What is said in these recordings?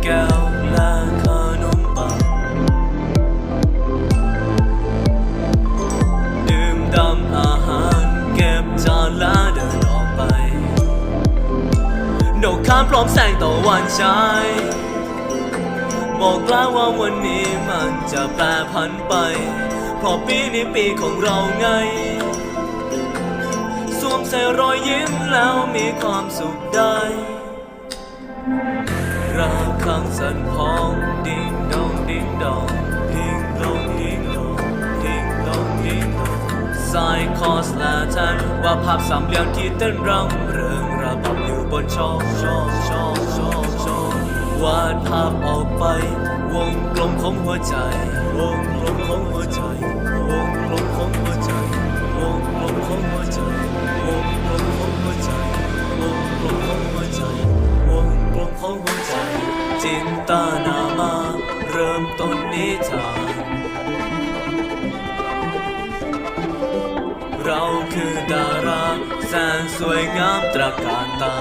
ดหนึ่งแก้วและขนมปังดื่มดำอาหารเก็บจานและเดินออกไปนกข้ามพร้อมแสงตะวันฉายบอกแล้วว่าวันนี้มันจะแปรผันไป เพราะปีนี้ปีของเราไง สวมใส่รอยยิ้มแล้วมีความสุขได้ระ ฆังสั่นพ้องดิ้งดองดิ้งดองดิ้งดองดิ้งดองดิ้งดองดิ้งดองสายคอสละแทนว่าภาพสามเหลี่ยมที่เต้นรำเริงระบำอยู่บนช่องช่องช่องช่อช่อวาดภาพออกไป วงกลมของหัวใจ วงกลมของหัวใจ ต้นนิทาน เราคือดาราแสนสวยงามตระการตา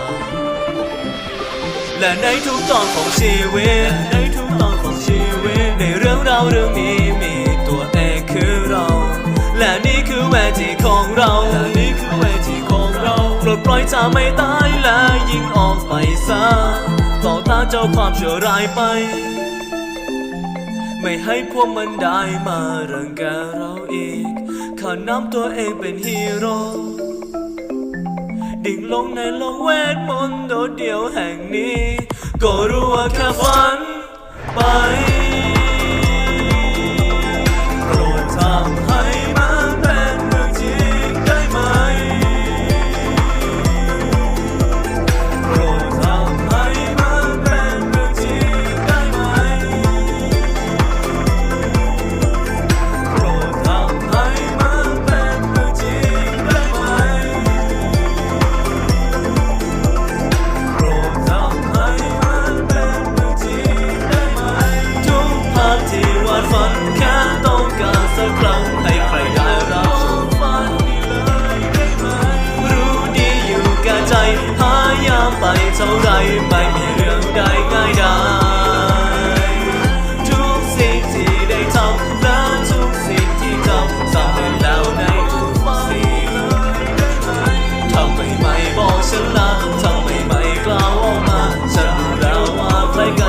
และในทุกตอนของชีวิต ในทุกตอนของชีวิต ในเรื่องราวเรื่องนี้มีตัวเอกคือเรา และนี่คือเวทีของเรา และนี่คือเวทีของเราปลดปล่อยจะไม่ตายและยิงออกไปซะต่อต้านเจ้าความชั่วร้ายไป ไม่ให้พวกมันได้มารังแกเราอีกข้าน้ำตัวเองเป็นฮีโร่ดิ่งลงในโลกเวทมนต์โดดเดี่ยวแห่งนี้ ก็รู้ว่าแค่ฝันไป ไม่มีเรื่องใดง่ายดายทุกสิ่งที่ได้ทำและทุกสิ่งที่ทำทำให้แล้วในทุกสิ่งทำไมไม่บอกฉันละทำไมไม่กล่าวออกมาฉันรู้แล้วว่าใครกัน